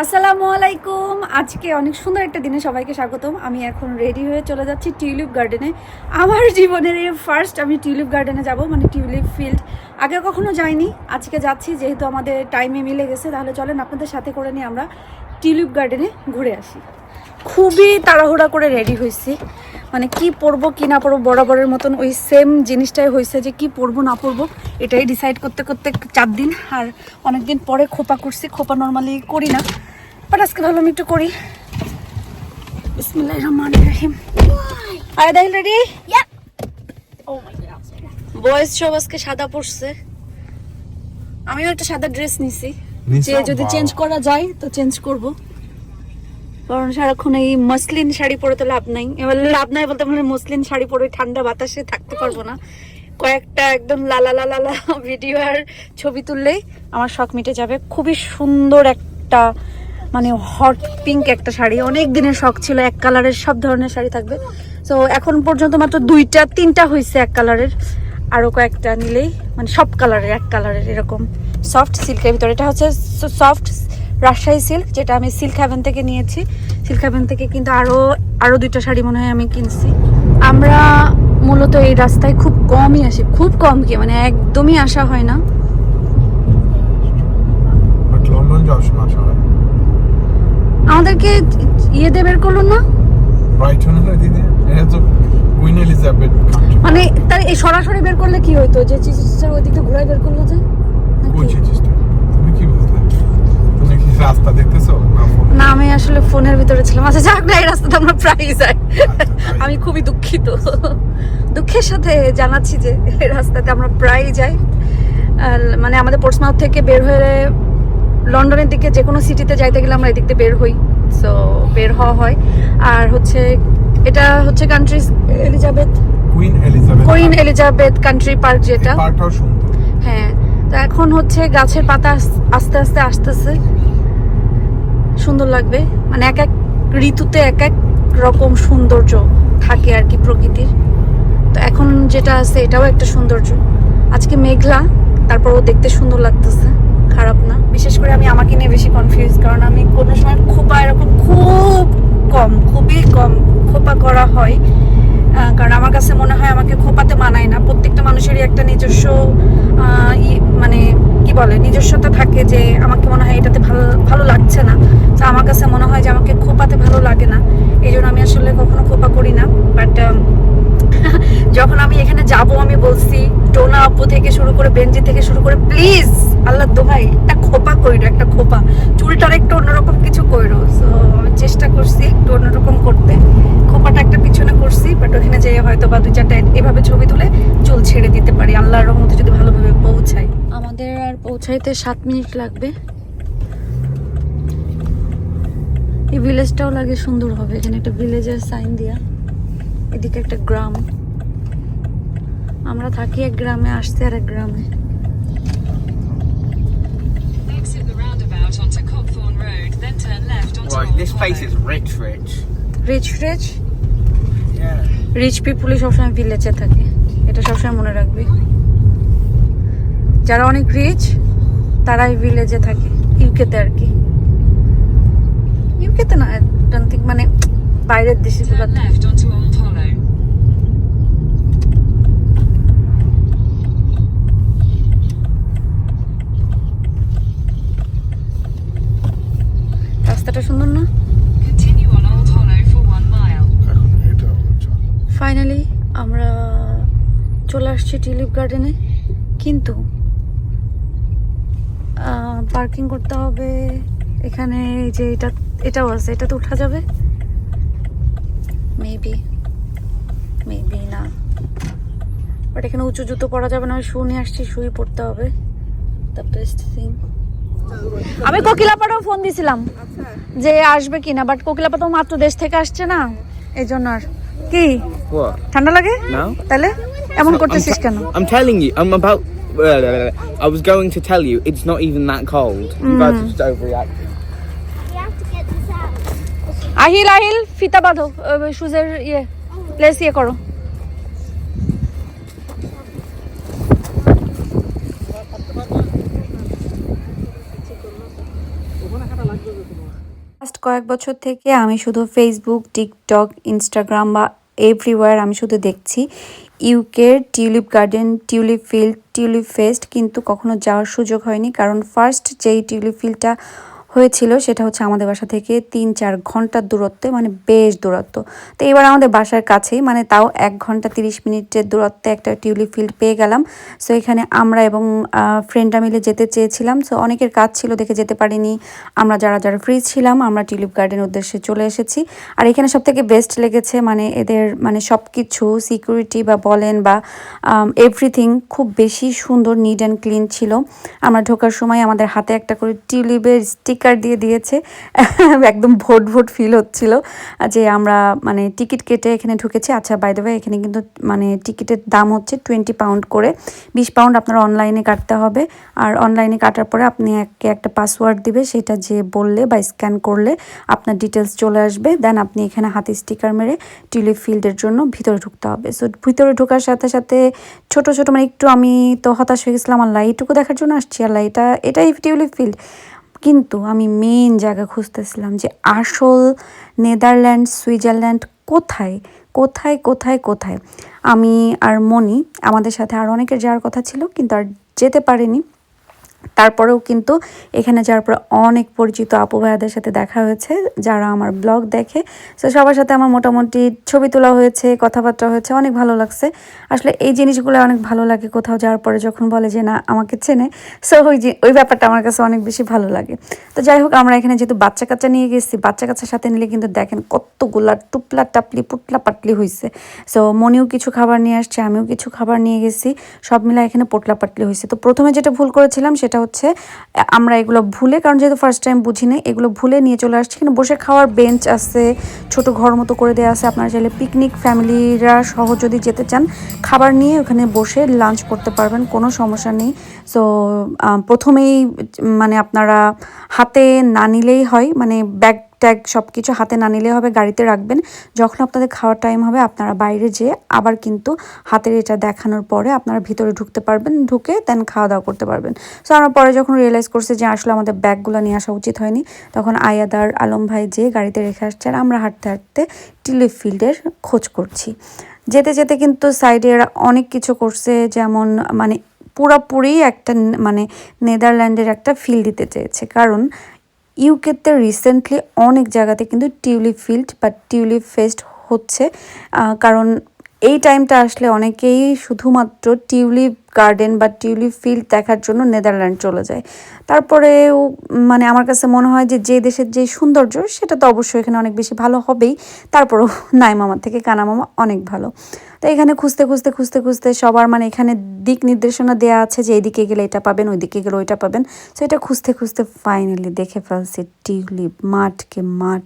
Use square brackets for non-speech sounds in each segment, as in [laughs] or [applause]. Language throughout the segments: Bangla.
আসসালামু আলাইকুম। আজকে অনেক সুন্দর একটা দিনে সবাইকে স্বাগতম। আমি এখন রেডি হয়ে চলে যাচ্ছি টিউলিপ গার্ডেনে আমার জীবনের এই ফার্স্ট আমি টিউলিপ গার্ডেনে যাব মানে টিউলিপ ফিল্ড আগে কখনো যাইনি, আজকে যাচ্ছি, যেহেতু আমাদের টাইমে মিলে গেছে, তাহলে চলেন আপনাদের সাথে করে নিয়ে আমরা টিউলিপ গার্ডেনে ঘুরে আসি। খুবই তাড়াহুড়া করে রেডি হয়েছি মানে কি পরবো কি না পরবো বরাবরের মতন ওই সেম জিনিসটাই হয়েছে যে কি পরবো না পরবো এটাই ডিসাইড করতে করতে চার দিন। আর অনেকদিন পরে খোপা করছি খোপা নর্মালি করি না। বাট আজকে ভাবলাম একটু করি। বিসমিল্লাহির রহমানির রহিম। আরে দেখ রেডি বয়েজ সব আজকে সাদা পরছে। আমিও একটা সাদা ড্রেস নিছি। যে যদি চেঞ্জ করা যায় তো চেঞ্জ করব। কারণ সারাক্ষণ এই মসলিন শাড়ি পরে তো লাভ নাই। এবার লাভ নাই বলতে মানে মসলিন শাড়ি পরে ঠান্ডা বাতাসে থাকতে পারব না। কয়েকটা একদম লালা লালা লালা ভিডিও আর ছবি তুললেই আমার শখ মিটে যাবে। খুবই সুন্দর একটা মানে হট পিঙ্ক একটা শাড়ি। অনেক দিনের শখ ছিল, এক কালারের সব ধরনের শাড়ি থাকবে। তো এখন পর্যন্ত মাত্র দুইটা, তিনটা হয়েছে এক কালারের। আরও কয়েকটা নিলেই মানে সব কালারের, এক কালারের এরকম। সফট সিল্কের ভিতরে। এটা হচ্ছে সফট রাজশাহী সিল্ক যেটা আমি সিল্ক হ্যাভেন থেকে নিয়েছি। সিল্ক হ্যাভেন থেকে কিন্তু আরও আরও দুইটা শাড়ি মনে হয় আমি কিনছি। আমরা মূলত এই রাস্তায় খুব কমই আসি খুব কম কি মানে একদমই আসা হয় না। আমাদেরকে ইয়ে দিয়ে বের করল না? মানে তার এই সরাসরি বের করলে কি হইতো? যে চিকিৎসার ওই দিক দিয়ে ঘুরাই বের করল যে? রাস্তা দেখতেছো? না আমি আসলে ফোনের ভিতরে ছিলাম। আচ্ছা যাক না এই রাস্তাতে আমরা প্রায়ই যাই আমি খুবই দুঃখিত। দুঃখের সাথে জানাচ্ছি যে এই রাস্তাতে আমরা প্রায়ই যাই মানে আমাদের পোর্টসমাউথ থেকে বের হয়ে লন্ডনের দিকে যে কোনো সিটিতে যাইতে গেলে আমরা এদিক দিয়ে বের হই। সো বের হওয়া হয়। আর হচ্ছে এটা হচ্ছে country Elizabeth queen Elizabeth queen Elizabeth country park যেটা। পার্কটাও সুন্দর। হ্যাঁ তো এখন হচ্ছে গাছের পাতা আস্তে আস্তে আসতেছে। সুন্দর লাগবে। মানে এক এক ঋতুতে এক এক রকম সৌন্দর্য থাকে আর কি প্রকৃতির। তো এখন যেটা আছে এটাও একটা সৌন্দর্য। আজকে মেঘলা, তারপরও দেখতে সুন্দর লাগতেছে, খারাপ না। বিশেষ করে আমি আমাকে নিয়ে বেশি কনফিউজ কারণ আমি কোনো সময় খোপা এরকম খুব কম, খুবই কম খোপা করা হয়। কারণ আমার কাছে মনে হয় আমাকে খোপাতে মানায় না। প্রত্যেকটা মানুষেরই একটা নিজস্ব মানে কি বলে, নিজস্বতা থাকে যে আমাকে মনে হয় এটাতে ভালো ভালো লাগছে না। তো আমার কাছে মনে হয় যে আমাকে খোপাতে ভালো লাগে না। এই জন্য আমি আসলে কখনো খোপা করি না। বাট [laughs] যখন আমি এখানে যাব, আমি বলছি, টোনা আপু থেকে শুরু করে বেঞ্জি থেকে শুরু করে প্লিজ আল্লাহ দোহাই, একটা খোপা কইরো, একটা খোপা। চুলটার একটু অন্যরকম কিছু কইরো। সো চেষ্টা করছি একটু অন্যরকম করতে। খোপাটা একটা পিছনে করছি বাট ওখানে যেয়ে হয়তো বা দুই চারটা এভাবে ছবি তুলে চুল ছেড়ে দিতে পারি। আল্লাহর রহমতে যদি ভালোভাবে পৌঁছাই। আমাদের আর পৌঁছাইতে সাত মিনিট লাগবে। এই ভিলেজটাও লাগে সুন্দর হবে। এখানে একটা ভিলেজের সাইন দিয়া। এদিকে একটা গ্রাম। আমরা থাকি এক গ্রামে আসতে আর এক গ্রামে। Old this place is rich, rich. Rich rich Yeah. Rich পিপুলই সবসময় ভিলেজে থাকে। এটা সবসময় মনে রাখবি। যারা অনেক রিচ তারাই ভিলেজে থাকে। ইউকেতে আর কি। ইউকেতে না মানে বাইরের দেশে রাস্তাটা সুন্দর না? ফাইনালি আমরা চলে আসছি টিউলিপ গার্ডেনে। কিন্তু পার্কিং করতে হবে। এখানে এই যে এটা এটাও আছে। এটা তো উঠা যাবে? মেবি মেবি না। বাট এখানে উঁচু জুতো পরা যাবে না। শু নিয়ে আসছি শুই পড়তে হবে। দ্য বেস্ট থিং আমি কোকিলাপাড়াও ফোন দিছিলাম যে আসবে কিনা বাট কোকিলাপাড়াও মাত্র দেশ থেকে আসছে না এই জন্য আর কি ঠান্ডা লাগে তাহলে এমন করতেছিস কেন I'm telling you. I'm about. I was going to tell you it's not even that cold. You guys are just overreacting. We have to get this out. Ahil Ahil ফিতা বাঁধো শুজের ইয়ে লেস ইয়ে করো কয়েক বছর থেকে আমি শুধু ফেসবুক টিকটক ইনস্টাগ্রাম বা এভরিওয়ার আমি শুধু দেখছি। ইউকের tulip garden tulip field tulip fest কিন্তু কখনো যাওয়ার সুযোগ হয়নি। কারণ ফার্স্ট যেই টিউলিপ ফিল্ডটা হয়েছিল, সেটা হচ্ছে আমাদের বাসা থেকে তিন চার ঘণ্টার দূরত্বে মানে বেশ দূরত্ব। তো এবার আমাদের বাসার কাছেই মানে তাও এক ঘণ্টা তিরিশ মিনিটের দূরত্বে একটা টিউলিপ ফিল্ড পেয়ে গেলাম। সো এখানে আমরা এবং ফ্রেন্ডরা মিলে যেতে চেয়েছিলাম। সো অনেকের কাজ ছিল, দেখে যেতে পারিনি। আমরা যারা যারা ফ্রি ছিলাম, আমরা টিউলিপ গার্ডেনের উদ্দেশ্যে চলে এসেছি। আর এখানে সব থেকে বেস্ট লেগেছে মানে এদের মানে সব কিছু সিকিউরিটি বা বলেন বা এভরিথিং খুব বেশি সুন্দর নিট অ্যান্ড ক্লিন ছিল। আমরা ঢোকার সময় আমাদের হাতে একটা করে টিউলিপের স্টিকার দিয়ে দিয়েছে। [laughs] একদম ভোট ভোট ফিল হচ্ছিল। যে আমরা মানে টিকিট কেটে এখানে ঢুকেছি। আচ্ছা বাই দ্য এখানে কিন্তু মানে টিকিটের দাম হচ্ছে টোয়েন্টি পাউন্ড করে। বিশ পাউন্ড আপনার অনলাইনে কাটতে হবে। আর অনলাইনে কাটার পরে আপনি একে একটা পাসওয়ার্ড দিবে, সেটা যে বললে বা স্ক্যান করলে আপনার ডিটেলস চলে আসবে। দেন আপনি এখানে হাতে স্টিকার মেরে টিউলিপ ফিল্ডের জন্য ভিতরে ঢুকতে হবে। সো ভিতরে ঢোকার সাথে সাথে ছোট ছোট মানে একটু আমি তো হতাশ হয়ে গেছিলাম। আল্লাহ এইটুকু দেখার জন্য আসছি। আল্লাহ এটা এটাই টিউলিপ ফিল্ড কিন্তু আমি মেন জায়গা খুঁজতেছিলাম যে আসল নেদারল্যান্ড, সুইজারল্যান্ড কোথায়? কোথায় কোথায় কোথায়? আমি আর মনি, আমাদের সাথে আর অনেকের যাওয়ার কথা ছিল, কিন্তু আর যেতে পারিনি। তারপরেও কিন্তু এখানে যাওয়ার পর অনেক পরিচিত আপু ভাইয়াদের সাথে দেখা হয়েছে, যারা আমার ব্লগ দেখে। তো সবার সাথে আমার মোটামুটি ছবি তোলা হয়েছে, কথাবার্তা হয়েছে, অনেক ভালো লাগছে। আসলে এই জিনিসগুলো অনেক ভালো লাগে কোথাও যাওয়ার পরে যখন বলে যে, না, আমাকে চেনে। সো ওই ওই ব্যাপারটা আমার কাছে অনেক বেশি ভালো লাগে। তো যাই হোক, আমরা এখানে যেহেতু বাচ্চা কাচ্চা নিয়ে গেছি, বাচ্চা কাচ্চার সাথে নিলে কিন্তু দেখেন কতগুলা টুপলা টাপলি, পুটলা পাটলি হয়েছে সো মনিও কিছু খাবার নিয়ে আসছে, আমিও কিছু খাবার নিয়ে গেছি, সব মিলে এখানে পোটলা পাটলি হয়েছে তো প্রথমে যেটা ভুল করেছিলাম সেটা হচ্ছে, আমরা এগুলো ভুলে, কারণ যেহেতু ফার্স্ট টাইম বুঝি নেই, এগুলো ভুলে নিয়ে চলে আসছি। কিন্তু বসে খাওয়ার বেঞ্চ আছে, ছোট ঘর মতো করে দেওয়া আছে। আপনারা চাইলে পিকনিক ফ্যামিলিরা সহ যদি যেতে চান, খাবার নিয়ে ওখানে বসে লাঞ্চ করতে পারবেন, কোনো সমস্যা নেই। সো প্রথমেই মানে আপনারা হাতে না নিলেই হয় মানে ব্যাগ ট্যাগ সব কিছু হাতে না নিলে হবে, গাড়িতে রাখবেন। যখন আপনাদের খাওয়ার টাইম হবে, আপনারা বাইরে যেয়ে আবার কিন্তু হাতের এটা দেখানোর পরে আপনারা ভিতরে ঢুকতে পারবেন, ঢুকে দেন খাওয়া দাওয়া করতে পারবেন। সো আমরা পরে যখন রিয়েলাইজ করছি যে আসলে আমাদের ব্যাগগুলো নিয়ে আসা উচিত হয়নি, তখন আয়াদার, আলম ভাই যে গাড়িতে রেখে আসছে আর আমরা হাঁটতে হাঁটতে টিলিপ ফিল্ডের খোঁজ করছি। যেতে যেতে কিন্তু সাইডে অনেক কিছু করছে, যেমন মানে পুরোপুরি একটা মানে নেদারল্যান্ডের একটা ফিল দিতে চেয়েছে। কারণ ইউকেতে রিসেন্টলি অনেক জায়গাতে কিন্তু টিউলিপ ফিল্ড বা টিউলিপ ফেস্ট হচ্ছে কারণ এই টাইমটা আসলে অনেকেই শুধুমাত্র টিউলিপ গার্ডেন বা টিউলিপ ফিল্ড দেখার জন্য নেদারল্যান্ড চলে যায়। তারপরেও মানে আমার কাছে মনে হয় যে যে দেশের যে সৌন্দর্য, সেটা তো অবশ্যই এখানে অনেক বেশি ভালো হবেই। তারপরেও [laughs] নাই মামার থেকে কানা মামা অনেক ভালো। তো এখানে খুঁজতে খুঁজতে খুঁজতে খুঁজতে সবার মানে এখানে দিক নির্দেশনা দেওয়া আছে যে এইদিকে গেলে এটা পাবেন, ওইদিকে গেলে ওইটা পাবেন। সো এটা খুঁজতে খুঁজতে ফাইনালি দেখে ফেলছে টিউলিপ, মাঠকে মাঠ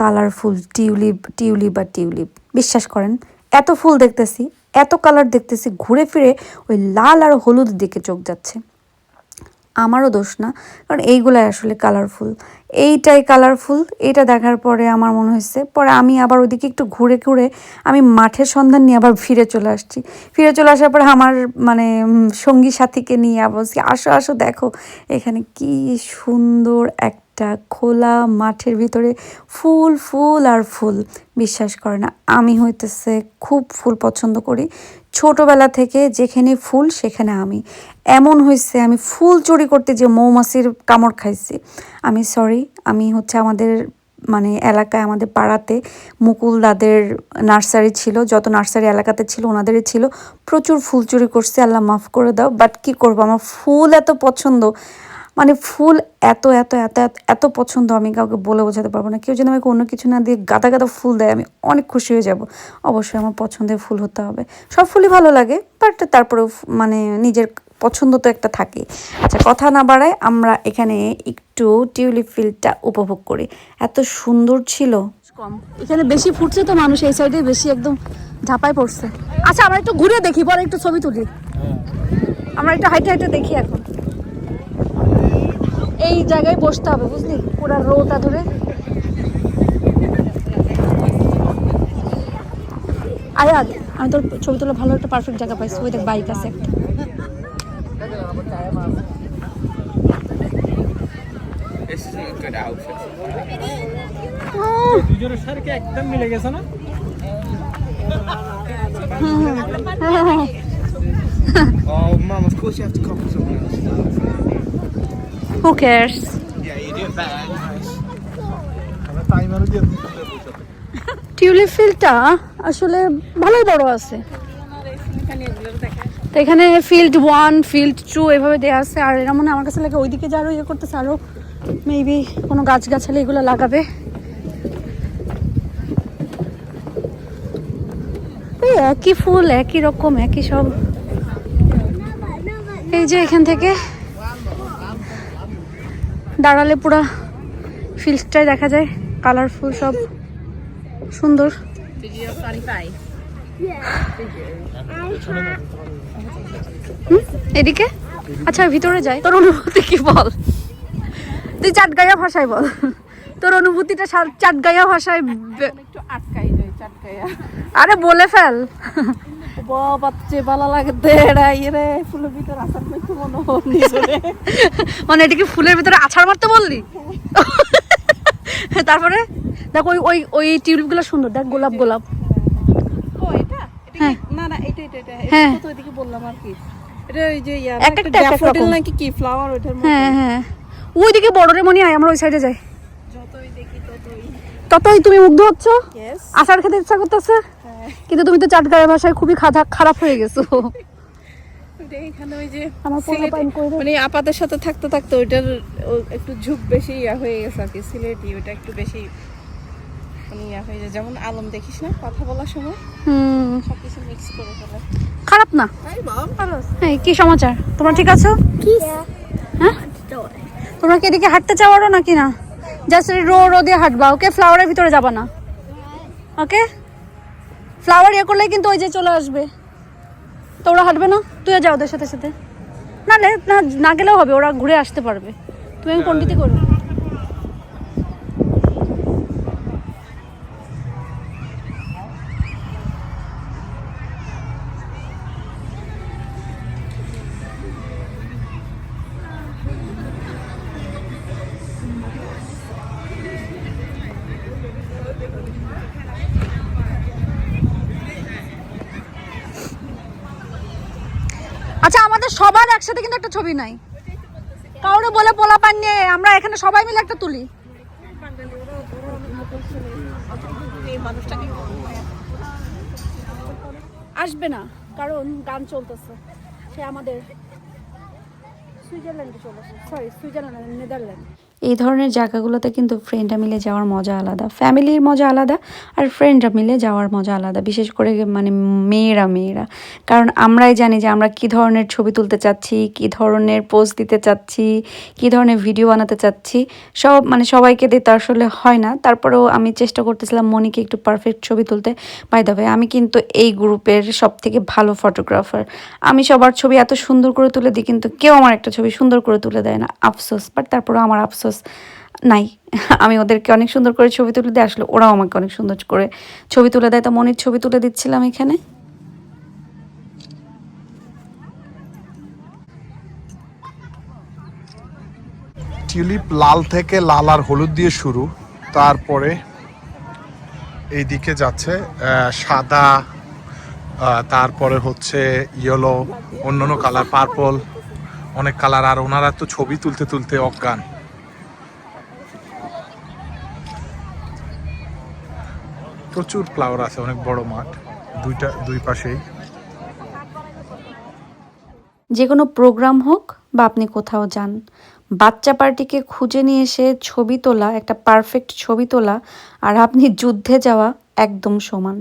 কালারফুল টিউলিপ টিউলিপ বা টিউলিপ। বিশ্বাস করেন এত ফুল দেখতেছি, এত কালার দেখতেছি, ঘুরে ফিরে ওই লাল আর হলুদ দিকে চোখ যাচ্ছে। আমারও দোষ না, কারণ এইগুলাই আসলে কালারফুল এইটাই কালারফুল এটা দেখার পরে আমার মনে হয়েছে, পরে আমি আবার ওদিকে একটু ঘুরে ঘুরে আমি মাঠের সন্ধান নিয়ে আবার ফিরে চলে আসছি। ফিরে চলে আসার পরে আমার মানে সঙ্গী সাথীকে নিয়ে আবার আসো আসো, দেখো, এখানে কি সুন্দর একটা খোলা মাঠের ভিতরে ফুল ফুল আর ফুল। বিশ্বাস করে না, আমি হইতেছে খুব ফুল পছন্দ করি। ছোটবেলা থেকে যেখানে ফুল, সেখানে আমি। এমন হয়েছে আমি ফুল চুরি করতে যে মৌমাছির কামড় খাইছি। আমি সরি আমি হচ্ছে আমাদের মানে এলাকায়, আমাদের পাড়াতে মুকুল দাদের নার্সারি ছিল, যত নার্সারি এলাকাতে ছিল, ওনাদেরই ছিল। প্রচুর ফুল চুরি করছে, আল্লাহ মাফ করে দাও বাট কী করব? আমার ফুল এত পছন্দ মানে ফুল এত এত এত এত এত পছন্দ আমি কাউকে বলে বোঝাতে পারব না। কেউ যদি আমাকে অন্য কিছু না দিয়ে গাদা গাদা ফুল দেয় আমি অনেক খুশি হয়ে যাব। অবশ্যই আমার পছন্দের ফুল হতে হবে। সব ফুলই ভালো লাগে বাট তারপরেও মানে নিজের পছন্দ তো একটা থাকে আচ্ছা কথা না বাড়ায় আমরা এখানে একটু টিউলিপ ফিল্ডটা উপভোগ করি। এত সুন্দর ছিল। কম। এখানে বেশি ফুটছে তো মানুষ এই সাইডে বেশি একদম ঝাপায় পড়ছে। আচ্ছা আমরা একটু ঘুরে দেখি পরে একটু ছবি তুলি। আমরা একটু হাইটে হাইটে দেখি এখন। এই জায়গায় বসতে হবে বুঝলি? পুরো রোটা ধরে। আয়াত আমি তোর ছবি তোলা ভালো একটা পারফেক্ট জায়গা পাইছি। ওই দেখ বাইক আছে একটা। একদম মিলে গেছে না Oh, mum, of course you have to copy someone else. Who cares Yeah, you do it better. Tulip ফিল্ডটা আসলে ভালোই বড় আছে। তো এখানে ফিল্ড ওয়ান ফিল্ড টু এভাবে দেওয়া আছে আর এরা মনে আমার কাছে লাগে ওইদিকে যারও ইয়ে করতেছে আরও মেবি কোনো গাছ গাছালি এগুলো লাগাবে। এই একই ফুল একই রকম একই সব। এই যে এখান থেকে দাঁড়ালে পুরা ফিল্ডটাই দেখা যায় কালারফুল সব সুন্দর। এদিকে? আচ্ছা ভিতরে যাই। তোর অনুভূতি কি বল? তুই চাটগাইয়া ভাষায় বল। তোর অনুভূতিটা চাটগাইয়া ভাষায় একটু আটকাই যায় আরে বলে ফেল। বাচ্চে ভালো লাগে ফুলের ভিতর আসার মনে এটা কি ফুলের ভিতরে আছাড় মারতে বললি? তারপরে? দেখ ওই ওই ওই টিউলিপগুলো সুন্দর দেখ গোলাপ গোলাপ। ও এটা? এটা হ্যাঁ। না না এটা এটা এটা হ্যাঁ। তো ওইদিকে বললাম আর কি। এটা ওই যে ইয়া একটা ড্যাফোডিল নাকি কি? ফ্লাওয়ার হ্যাঁ হ্যাঁ। ওইদিকে বড়রে মনে হয় আমরা ওই সাইডে যাই। যতই দেখি ততই। ততই তুমি মুগ্ধ হচ্ছ? আচার খেতে ইচ্ছা করতেছে? কিন্তু তুমি তো চাটগাঁয়ের ভাষায় খুবই খারাপ খারাপ হয়ে গেছো। এখানে ওই যে আমার। মানে আপাদের সাথে থাকতে থাকতে ওইটার একটু ঝুঁক বেশি ইয়া হয়ে গেছে আর কি। সিলেটি ওইটা একটু বেশি মানে ইয়া হয়ে যায়। যেমন আলম দেখিস না? কথা বলার সময় হুম। সবকিছু মিক্স করে ফেলে। খারাপ না। হ্যাঁ কি সমাচার? তোমরা ঠিক আছো? হ্যাঁ? তোমরা কি এদিকে হাঁটতে চাওয়ারও নাকি না? জাস্ট রো রো দিয়ে হাঁটবা ওকে? ফ্লাওয়ারের ভিতরে যাবা না। ওকে? ফ্লাওয়ার ইয়ে করলে কিন্তু ওই যে চলে আসবে। তো ওরা হাঁটবে না? তুইও যাও ওদের সাথে সাথে। না না গেলেও হবে, ওরা ঘুরে আসতে পারবে। তুই আমি পন্ডিতই করবে। আচ্ছা আমাদের সবার একসাথে কিন্তু একটা ছবি নাই। কাউরে বলে পোলা পান নিয়ে আমরা এখানে সবাই মিলে একটা তুলি। আসবে না, কারণ গান চলতেছে। সে আমাদের সুইজারল্যান্ডে চলেছে সরি সুইজারল্যান্ড, নেদারল্যান্ড। এই ধরনের জায়গাগুলোতে কিন্তু ফ্রেন্ডরা মিলে যাওয়ার মজা আলাদা। ফ্যামিলির মজা আলাদা আর ফ্রেন্ডরা মিলে যাওয়ার মজা আলাদা, বিশেষ করে মানে মেয়েরা মেয়েরা। কারণ আমরাই জানি যে আমরা কি ধরনের ছবি তুলতে চাচ্ছি, কি ধরনের পোজ দিতে চাচ্ছি, কি ধরনের ভিডিও বানাতে চাচ্ছি। সব মানে সবাইকে দিতে আসলে হয় না। তারপরেও আমি চেষ্টা করতেছিলাম মনিকে একটু পারফেক্ট ছবি তুলতে। বাই দ্য আমি কিন্তু এই গ্রুপের সব থেকে ভালো ফটোগ্রাফার আমি সবার ছবি এত সুন্দর করে তুলে দিই, কিন্তু কেউ আমার একটা ছবি সুন্দর করে তুলে দেয় না, আফসোস। বাট তারপরেও আমার আফসোস নাই। [laughs] আমি ওদেরকে অনেক সুন্দর করে ছবি তুলে দিয়ে আসলে ওরাও আমাকে অনেক সুন্দর করে ছবি তুলে দেয়। তো মনির ছবি তুলে দিচ্ছিলাম এখানে। টিউলিপ লাল থেকে লাল আর হলুদ দিয়ে শুরু তারপরে এইদিকে যাচ্ছে আহ, সাদা তারপরে হচ্ছে ইয়েলো অন্যান্য কালার পার্পল অনেক কালার আর ওনারা তো ছবি তুলতে তুলতে অজ্ঞান। প্রচুর ফ্লাওয়ার আছে, অনেক বড় মাঠ। দুইটা, দুই পাশেই। যে কোনো প্রোগ্রাম হোক বা আপনি কোথাও যান, বাচ্চা পার্টিকে খুঁজে নিয়ে এসে ছবি তোলা, একটা পারফেক্ট ছবি তোলা, আর আপনি যুদ্ধে যাওয়া একদম সমান।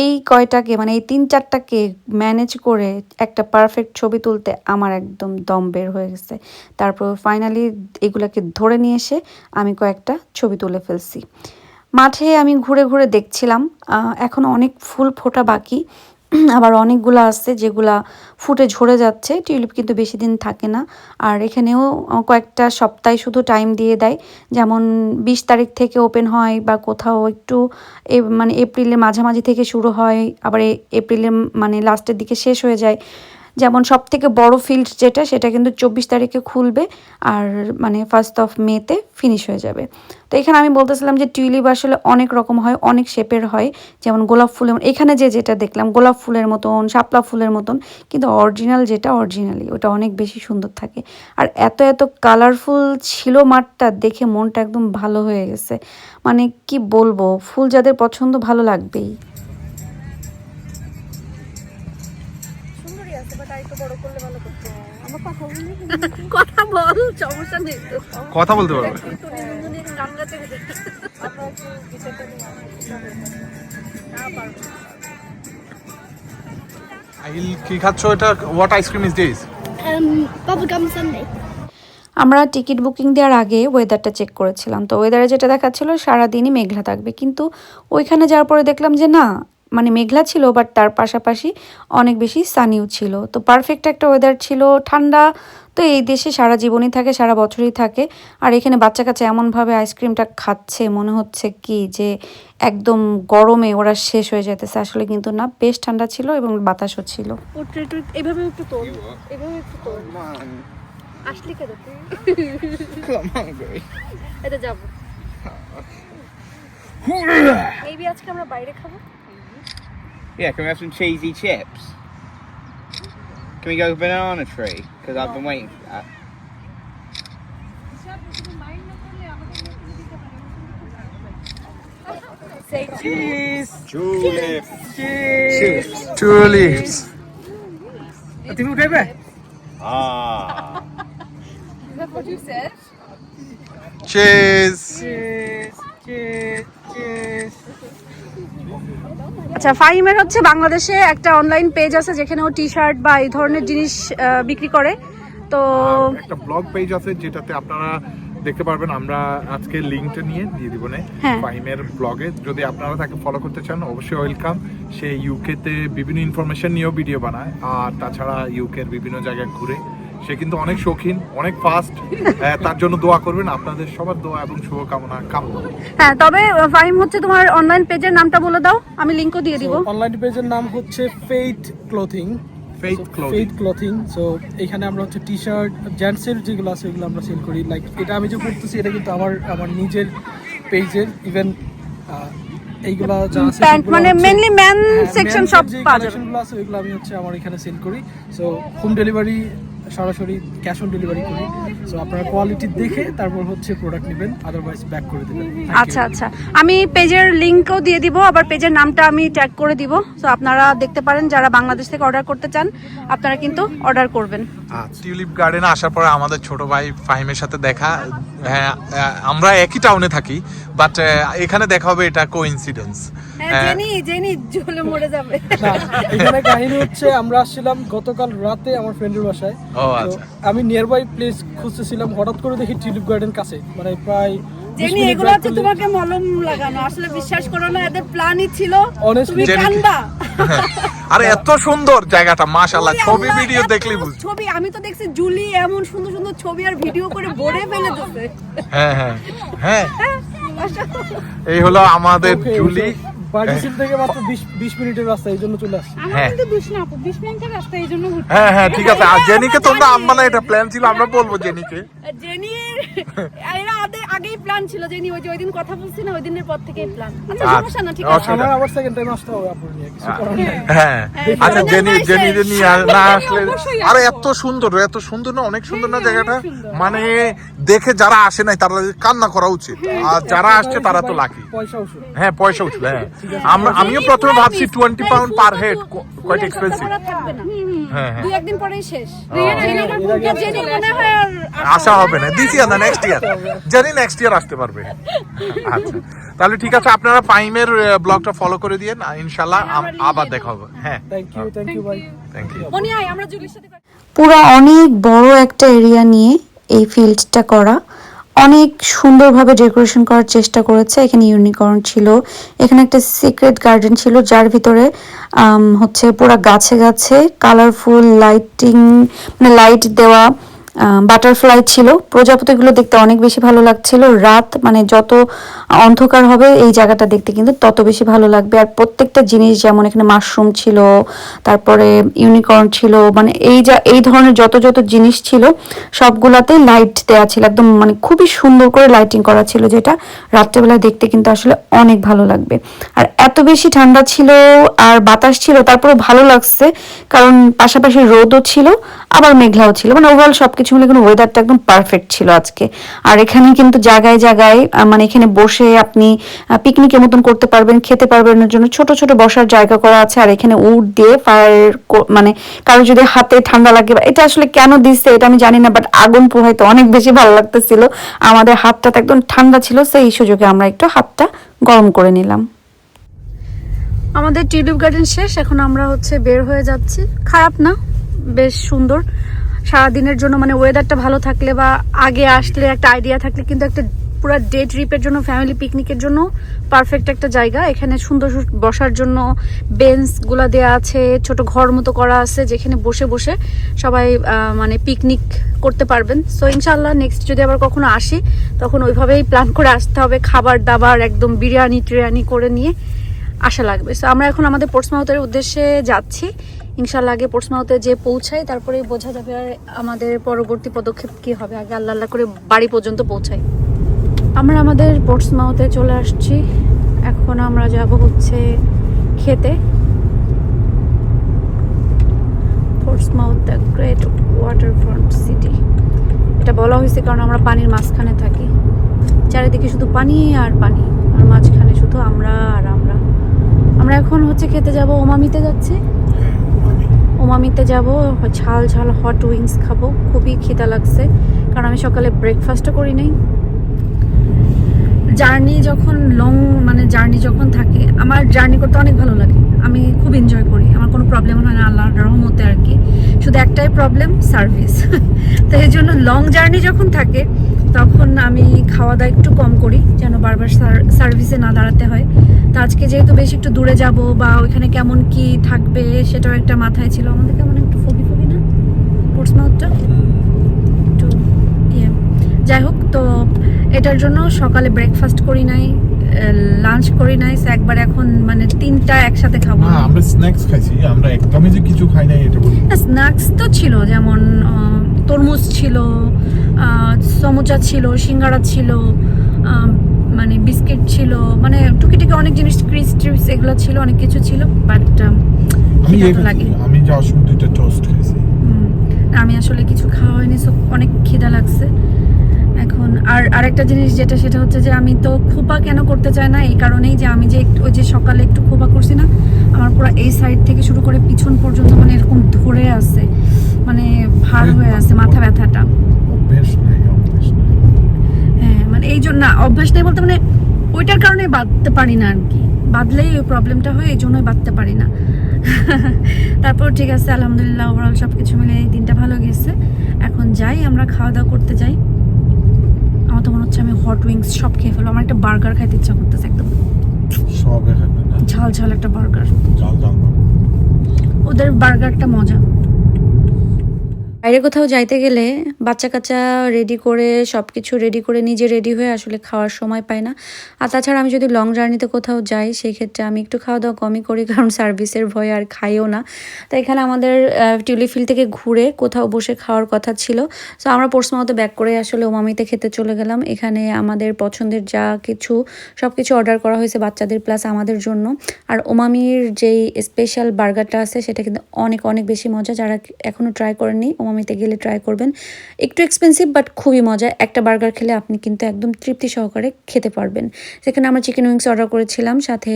এই কয়টাকে মানে এই তিন চারটাকে ম্যানেজ করে একটা পারফেক্ট ছবি তুলতে আমার একদম দম বের হয়ে গেছে। তারপর ফাইনালি এগুলাকে ধরে নিয়ে এসে আমি কয়েকটা ছবি তুলে ফেলছি। মাঠে আমি ঘুরে ঘুরে দেখছিলাম। এখনও অনেক ফুল ফোটা বাকি। [clears throat] আবার অনেকগুলো আছে যেগুলা ফুটে ঝরে যাচ্ছে। টিউলিপ কিন্তু বেশি দিন থাকে না। আর এখানেও কয়েকটা সপ্তাহে শুধু টাইম দিয়ে দেয়। যেমন বিশ তারিখ থেকে ওপেন হয় বা কোথাও একটু মানে এপ্রিলের মাঝামাঝি থেকে শুরু হয়। আবার এপ্রিলের মানে লাস্টের দিকে শেষ হয়ে যায়। যেমন সব থেকে বড় ফিল্ড যেটা, সেটা কিন্তু চব্বিশ তারিখে খুলবে আর মানে ফার্স্ট অফ মেতে ফিনিশ হয়ে যাবে। তো এখানে আমি বলতেছিলাম যে টিউলিপ আসলে অনেক রকম হয়, অনেক শেপের হয়। যেমন গোলাপ ফুলের এখানে যে যেটা দেখলাম, গোলাপ ফুলের মতন, শাপলা ফুলের মতন, কিন্তু অরিজিনাল যেটা অরিজিনালি ওটা অনেক বেশি সুন্দর থাকে। আর এত এত কালারফুল ছিল মাঠটা দেখে মনটা একদম ভালো হয়ে গেছে। মানে কি বলব, ফুল যাদের পছন্দ ভালো লাগবেই। [laughs] কথা বল সমস্যা নেই কথা বলতে পারবে। আহিল কি খাচ্ছ এটা? What ice cream is this bubblegum আমরা টিকিট বুকিং দেওয়ার আগে ওয়েদারটা চেক করেছিলাম। তো ওয়েদারে যেটা দেখাচ্ছিল সারাদিনই মেঘলা থাকবে। কিন্তু ওইখানে যাওয়ার পরে দেখলাম যে না মানে মেঘলা ছিল বাট তার পাশাপাশি অনেক বেশি সানিও ছিল। তো পারফেক্ট একটা ওয়েদার ছিল ঠান্ডা। তো এই দেশে সারা জীবনই থাকে সারা বছরই থাকে। আর এখানে বাচ্চা কাচ্চা এমনভাবে আইসক্রিমটা খাচ্ছে মনে হচ্ছে কি যে একদম গরমে ওরা শেষ হয়ে যেতেছে আসলে কিন্তু না বেশ ঠান্ডা ছিল এবং বাতাসও ছিল। এভাবে একটু এভাবে একটু আসলি কেন. এটা যাব। মেবি আজকে আমরা বাইরে খাব? Yeah, can we have some cheesy chips? Can we go banana tree? Because I've been waiting for that. Say cheese. Tulips. Cheese. Tulips. I think we'll go back. Ah. ah. Is that what you said? Cheers. Cheers. Cheers. আচ্ছা ফাহিমের হচ্ছে বাংলাদেশে একটা অনলাইন পেজ আছে যেখানে ও টি শার্ট বা এই ধরনের জিনিস বিক্রি করে। তো একটা ব্লগ পেজ আছে যেটাতে আপনারা দেখতে পারবেন। আমরা আজকে লিঙ্কটা নিয়ে দিয়ে দিব না হ্যাঁ। ফাহিমের ব্লগে যদি আপনারা তাকে ফলো করতে চান অবশ্যই ওয়েলকাম সে ইউকেতে বিভিন্ন ইনফরমেশন নিয়েও ভিডিও বানায়। আর তাছাড়া ইউকের বিভিন্ন জায়গায় ঘুরে সে কিন্তু অনেক শৌখিন অনেক ফাস্ট [laughs] তার জন্য দোয়া করবেন আপনাদের সবার দোয়া এবং শুভকামনা কামনা। হ্যাঁ তবে ফাহিম হচ্ছে তোমার অনলাইন পেজের নামটা বলে দাও আমি লিঙ্কও দিয়ে দিব। অনলাইন পেজের নাম হচ্ছে Faith clothing Faith clothing so এখানে আমরা হচ্ছে টি শার্ট জেন্টসের যেগুলো আছে এগুলো আমরা সেল করি। লাইক এটা আমি যে করতেছি এটা কিন্তু আমার আমার নিজের পেজের ইভেন এইগুলা যা আছে প্যান্ট মানে হচ্ছে- মেনলি ম্যান হ্যাঁ, সেকশন সব পাওয়া যাবে। গুলো আছে ওইগুলো আমি হচ্ছে আমার এখানে সেল করি। সো হোম ডেলিভারি সরাসরি ক্যাশ অন ডেলিভারি করি। সো আপনারা কোয়ালিটি দেখে তারপর হচ্ছে প্রোডাক্ট নেবেন আদারওয়াইজ ব্যাক করে দেবেন। আচ্ছা আচ্ছা। আমি পেজের লিংকও দিয়ে দিব আবার পেজের নামটা আমি ট্যাগ করে দিব। সো আপনারা দেখতে পারেন যারা বাংলাদেশ থেকে অর্ডার করতে চান আপনারা কিন্তু অর্ডার করবেন। টিউলিপ গার্ডেনে আসার পরে আমাদের ছোট ভাই ফাহিমের সাথে দেখা। হ্যাঁ আমরা একই টাউনে থাকি বাট এখানে দেখা হবে এটা কো ইনসিডেন্স হ্যাঁ জেনি জেনি ঝুলে মরে যাবে। এখানে কাহিনী হচ্ছে আমরা আসছিলাম গতকাল রাতে আমার ফ্রেন্ডের বাসায়। ও তো আচ্ছা। আমি নিয়ার প্লেস খুঁজতেছিলাম হঠাৎ করে দেখি টিউলিপ গার্ডেন কাছে মানে প্রায় জেনি এগুলো হচ্ছে তোমাকে মলম লাগানো। আসলে বিশ্বাস করো না এদের প্ল্যানই ছিল তুমি কান্দা [laughs] আরে এত সুন্দর জায়গাটা মাশাআল্লাহ ছবি ভিডিও এত দেখলেই বুঝ ছবি আমি তো দেখছি জুলি এমন সুন্দর সুন্দর ছবি আর ভিডিও করে ভরে ফেলে দিচ্ছে হ্যাঁ হ্যাঁ। হ্যাঁ এই হলো আমাদের জুলি। So থেকে মাত্র 20 20 মিনিটের রাস্তা এই জন্য চলে আসছি। হ্যাঁ। কিন্তু দুষ না আপু বিশ মিনিটের রাস্তা এই জন্য হ্যাঁ হ্যাঁ ঠিক আছে। আর জেনিকে তোমরা এটা প্ল্যান ছিল আমরা বলব জেনিকে। জেনির এরা আগেই প্ল্যান ছিল জেনি ওই যে ওই কথা বলছি না ওই দিনের পর থেকেই প্ল্যান আচ্ছা সমস্যা না ঠিক আছে। আমার আবার সেকেন্ড টাইম আসতে হবে আপনার কিছু হ্যাঁ আচ্ছা জেনি জেনি জেনি না আসলে আরে এত সুন্দর এত সুন্দর না অনেক সুন্দর না জায়গাটা? মানে দেখে যারা আসে নাই তারা কান্না করা উচিত। আর যারা আসছে তারা তো লাকি পয়সা উঠবে হ্যাঁ পয়সা উঠবে হ্যাঁ। আমরা আমিও প্রথমে ভাবছি twenty pound per head quite expensive হ্যাঁ হ্যাঁ। দুই একদিন পরেই শেষ। জেনি মনে হয় আর আশা হবে না দিস ইয়ার না নেক্সট ইয়ার জানি নেক্সট ইয়ার আসতে পারবে। আচ্ছা। তাহলে ঠিক আছে আপনারা ফাইমের ব্লগটা ফলো করে দিয়ে ইনশাল্লাহ আবার দেখা হবে। হ্যাঁ। থ্যাংক ইউ থ্যাংক ইউ ভাই থ্যাংক ইউ মনি আমরা জুলির সাথে পুরো অনেক বড় একটা এরিয়া নিয়ে এই ফিল্ডটা করা। অনেক সুন্দরভাবে ডেকোরেশন করার চেষ্টা করেছে। এখানে ইউনিকর্ন ছিল, এখানে একটা সিক্রেট গার্ডেন ছিল যার ভিতরে হচ্ছে পুরা গাছে গাছে কালারফুল লাইটিং মানে লাইট দেওয়া বাটারফ্লাই ছিল। প্রজাপতিগুলো দেখতে অনেক বেশি ভালো লাগছিল। রাত মানে যত অন্ধকার হবে এই জায়গাটা দেখতে কিন্তু তত বেশি ভালো লাগবে। আর প্রত্যেকটা জিনিস যেমন এখানে মাশরুম ছিল, তারপরে ইউনিকর্ন ছিল মানে এই যা, এই ধরনের যত যত জিনিস ছিল সবগুলাতেই লাইট দেওয়া ছিল। একদম মানে খুবই সুন্দর করে লাইটিং করা ছিল যেটা। রাত্রেবেলা দেখতে কিন্তু আসলে অনেক ভালো লাগবে। আর এত বেশি ঠান্ডা ছিল আর বাতাস ছিল তারপরে ভালো লাগছে। কারণ পাশাপাশি রোদও ছিল, আবার মেঘলাও ছিল। মানে ওভারঅল সবকিছু মিলে কিন্তু ওয়েদারটা একদম পারফেক্ট ছিল আজকে। আর এখানে কিন্তু জায়গায় জায়গায় মানে এখানে বসে আপনি পিকনিকের মতন করতে পারবেন, খেতে পারবেন জন্য। ছোট ছোট বসার জায়গা করা আছে, আর এখানে উড দিয়ে ফায়ার মানে কারও যদি হাতে ঠান্ডা লাগে এটা আসলে কেন দিচ্ছে এটা আমি জানি না বাট আগুন পোহাইতে অনেক বেশি ভালো লাগতেছিল। আমাদের হাতটা তো একদম ঠান্ডা ছিল, সেই সুযোগে আমরা একটু হাতটা গরম করে নিলাম। আমাদের টিউলিপ গার্ডেন শেষ, এখন আমরা হচ্ছে বের হয়ে যাচ্ছি। খারাপ না, বেশ সুন্দর। সারাদিনের জন্য মানে ওয়েদারটা ভালো থাকলে বা আগে আসলে একটা আইডিয়া থাকলে, কিন্তু একটা পুরো ডে ট্রিপের জন্য ফ্যামিলি পিকনিকের জন্য পারফেক্ট একটা জায়গা। এখানে সুন্দর বসার জন্য বেঞ্চগুলা দেওয়া আছে, ছোট ঘর মতো করা আছে, যেখানে বসে বসে সবাই মানে পিকনিক করতে পারবেন। সো ইনশাল্লাহ নেক্সট যদি আবার কখনো আসি, তখন ওইভাবেই প্ল্যান করে আসতে হবে, খাবার দাবার, একদম বিরিয়ানি টিরিয়ানি করে নিয়ে আশা লাগবে। সো আমরা এখন আমাদের পোর্টসমাউথের উদ্দেশ্যে যাচ্ছি। ইনশাল্লাহ আগে পোর্টসমাউথে যে পৌঁছাই তারপরে বোঝা যাবে আর আমাদের পরবর্তী পদক্ষেপ কি হবে। আগে আল্লাহ আল্লাহ করে বাড়ি পর্যন্ত পৌঁছাই। আমরা আমাদের পোর্টসমাউথে চলে আসছি। এখন আমরা যাব হচ্ছে খেতে। Portsmouth the great waterfront city. এটা বলা হয়েছে কারণ আমরা পানির মাঝখানে থাকি। চারিদিকে শুধু পানি আর পানি, আর মাঝখানে শুধু আমরা আর আমরা। আমরা এখন হচ্ছে খেতে যাব ওমামিতে যাচ্ছি। ওমামিতে যাব, ঝাল ঝাল হট উইংস খাব, খুবই খিদা লাগছে, কারণ আমি সকালে ব্রেকফাস্টও করি নাই। জার্নি যখন লং মানে জার্নি যখন থাকে, আমার জার্নি করতে অনেক ভালো লাগে। আমি খুব এনজয় করি, আমার কোনো প্রবলেম হয় না, আল্লাহর রহমতে আর কি। শুধু একটাই প্রবলেম সার্ভিস [laughs] তো এই জন্য লং জার্নি যখন থাকে, তখন আমি খাওয়া দাওয়া একটু কম করি, যেন বারবার সার্ভিসে না দাঁড়াতে হয়। তো আজকে যেহেতু বেশ একটু দূরে যাব বা ওইখানে কেমন কি থাকবে সেটাও একটা মাথায় ছিল। আমাদের কেমন একটু ফগি ফগি না? পোর্টসমাউথটা? একটু ইয়ে। যাই হোক তো এটার জন্য সকালে ব্রেকফাস্ট করি নাই লাঞ্চ করি নাই একবার এখন মানে তিনটা একসাথে খাব। আমরা স্ন্যাক্স খাইছি আমরা একদমই যে কিছু খাই নাই এটা বলি। না। স্ন্যাক্স তো ছিল যেমন তরমুজ ছিল সমুচা ছিল সিঙ্গারা ছিল মানে বিস্কিট ছিল মানে টুকিটাকি অনেক জিনিস ক্রিস ট্রিপস এগুলো ছিল অনেক কিছু ছিল বাট আমি খিদা ইয়ে লাগে আমি সময় দুইটা টোস্ট হুম, আমি আসলে কিছু খাওয়া হয়নি সো অনেক খিদা লাগছে। এখন আর আরেকটা জিনিস যেটা সেটা হচ্ছে যে আমি তো খোপা কেন করতে চাই না এই কারণেই যে আমি যে ওই যে সকালে একটু খোপা করছি না আমার পুরো এই সাইড থেকে শুরু করে পিছন পর্যন্ত মানে এরকম ধরে আছে মানে ভার হয়ে আছে মাথা ব্যথাটা অভ্যেস নাই অভ্যেস নাই হ্যাঁ মানে এই জন্য না, অভ্যাস নেই বলতে মানে ওইটার কারণে বাঁধতে পারি না আর কি। বাঁধলেই ওই প্রবলেমটা হয় এই জন্যই বাঁধতে পারি না। [laughs] তারপর ঠিক আছে আলহামদুলিল্লাহ ওভারঅল সব কিছু মিলে এই দিনটা ভালো গেছে এখন যাই আমরা খাওয়া দাওয়া করতে যাই। আমার তো মনে হচ্ছে আমি হট উইংস সব খেয়ে ফেলব। আমার একটা বার্গার খাইতে ইচ্ছা করতেছে একদম। ঝাল ঝাল একটা বার্গার। ওদের বার্গারটা মজা। বাইরে কোথাও যাইতে গেলে বাচ্চা কাচ্চা রেডি করে সব কিছু রেডি করে নিজে রেডি হয়ে আসলে খাওয়ার সময় পায় না। আর তাছাড়া আমি যদি লং জার্নিতে কোথাও যাই সেই ক্ষেত্রে আমি একটু খাওয়া দাওয়া কমই করি, কারণ সার্ভিসের ভয়ে আর খাইও না। তো এখানে আমাদের টিউলিফিল থেকে ঘুরে কোথাও বসে খাওয়ার কথা ছিল। সো আমরা পোর্টসমাউথে ব্যাক করে আসলে ওমামিতে খেতে চলে গেলাম। এখানে আমাদের পছন্দের যা কিছু সব কিছু অর্ডার করা হয়েছে বাচ্চাদের প্লাস আমাদের জন্য। আর ওমামির যেই স্পেশাল বার্গারটা আছে, সেটা কিন্তু অনেক অনেক বেশি মজা, যারা এখনও ট্রাই করেননি ওমামিতে গেলে ট্রাই করবেন। একটু এক্সপেন্সিভ বাট খুবই মজা একটা বার্গার খেলে আপনি কিন্তু একদম তৃপ্তি সহকারে খেতে পারবেন। সেখানে আমরা চিকেন উইংস অর্ডার করেছিলাম, সাথে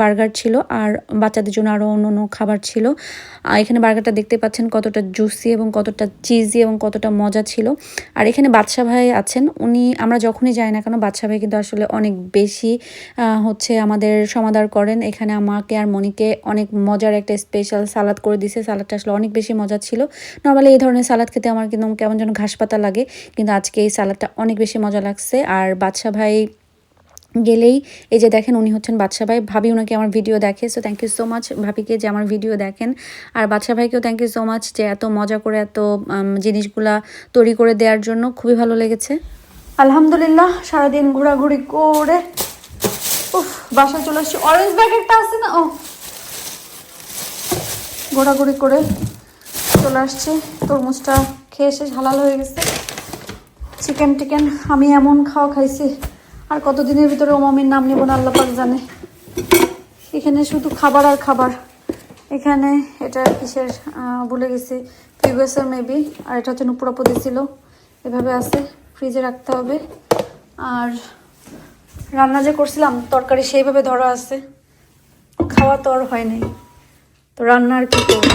বার্গার ছিল আর বাচ্চাদের জন্য আরও অন্য অন্য খাবার ছিল। এখানে বার্গারটা দেখতে পাচ্ছেন কতটা জুসি এবং কতটা চিজি এবং কতটা মজা ছিল। আর এখানে বাদশা ভাই আছেন। উনি, আমরা যখনই যাই না কেন বাদশা ভাই কিন্তু আসলে অনেক বেশি হচ্ছে আমাদের সমাদার করেন। এখানে আমাকে আর মনিকে অনেক মজার একটা স্পেশাল সালাদ করে দিছে। সালাদটা আসলে অনেক বেশি মজা ছিল। নর্মালি এই ধরনের সালাদ খেতে আমার কিন্তু কেমন যেন ঘাস পাতা লাগে। কিন্তু আজকে এই সালাদটা অনেক বেশি মজা লাগছে। আর বাদশা ভাই গেলেই এই যে দেখেন উনি হচ্ছেন বাদশা ভাই। ভাবি ওনাকে আমার ভিডিও দেখে so thank you so much ভাবিকে যে আমার ভিডিও দেখেন। আর বাদশা ভাইকেও থ্যাংক ইউ সো মাচ যে এত মজা করে এত জিনিসগুলা তৈরি করে দেওয়ার জন্য। খুবই ভালো লেগেছে। আলহামদুলিল্লাহ, সারাদিন ঘোরাঘুরি করে। বাসায় চলে আসছি। অরেঞ্জ ব্যাগ একটা আছে না? ও। ঘোরাঘুরি করে। চলে আসছি। তরমুজটা খেয়ে শেষ, হালাল হয়ে গেছে। চিকেন টিকেন, আমি এমন খাওয়া খাইছি। আর কতদিনের ভিতরে ও মামির নাম নিব না আল্লাহ পাক জানে। এখানে শুধু খাবার আর খাবার। এখানে এটা কিসের ভুলে গেছি। প্রিভিয়াসের মেবি আর এটা হচ্ছে নুপুরাপু দিছিল এভাবে আছে ফ্রিজে রাখতে হবে। আর রান্না যে করছিলাম, তরকারি সেইভাবে ধরা আছে। খাওয়া তো আর হয় নাই। তো রান্না আর কি করব?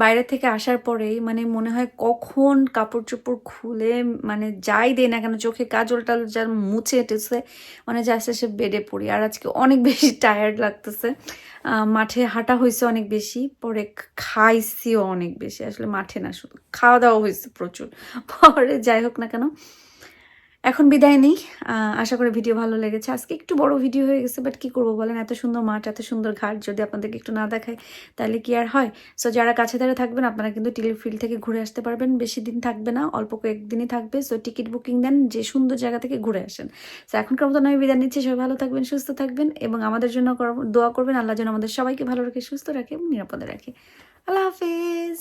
বাইরে থেকে আসার পরেই মানে মনে হয় কখন কাপড় চোপড় খুলে মানে যাই দেয় না কেন চোখে কাজল টাল যা মুছে হেঁটেছে মানে আসে সে বেডে পড়ি। আর আজকে অনেক বেশি টায়ার্ড লাগতেছে। মাঠে হাঁটা হয়েছে অনেক বেশি, পরে খাইছিও অনেক বেশি। আসলে মাঠে না, শুধু খাওয়া দাওয়া হয়েছে প্রচুর। পরে যাই হোক না কেন এখন বিদায় নেই। আশা করি ভিডিও ভালো লেগেছে। আজকে একটু বড় ভিডিও হয়ে গেছে বাট কি করব বলেন? এত সুন্দর মাঠ, এত সুন্দর ঘাট, যদি আপনাদেরকে একটু না দেখায় তাহলে কি আর হয়? সো যারা কাছে ধারে থাকবেন, আপনারা কিন্তু টিলিফিল্ড থেকে ঘুরে আসতে পারবেন। বেশি দিন থাকবে না, অল্প কয়েকদিনই থাকবে। সো টিকিট বুকিং দেন, যে সুন্দর জায়গা থেকে ঘুরে আসেন। সো এখনকার মতো আমি বিদায় নিচ্ছি। সবাই ভালো থাকবেন, সুস্থ থাকবেন, এবং আমাদের জন্য দোয়া করবেন। আল্লাহ যেন আমাদের সবাইকে ভালো রাখে, সুস্থ রাখে এবং নিরাপদে রাখে। আল্লাহ হাফিজ!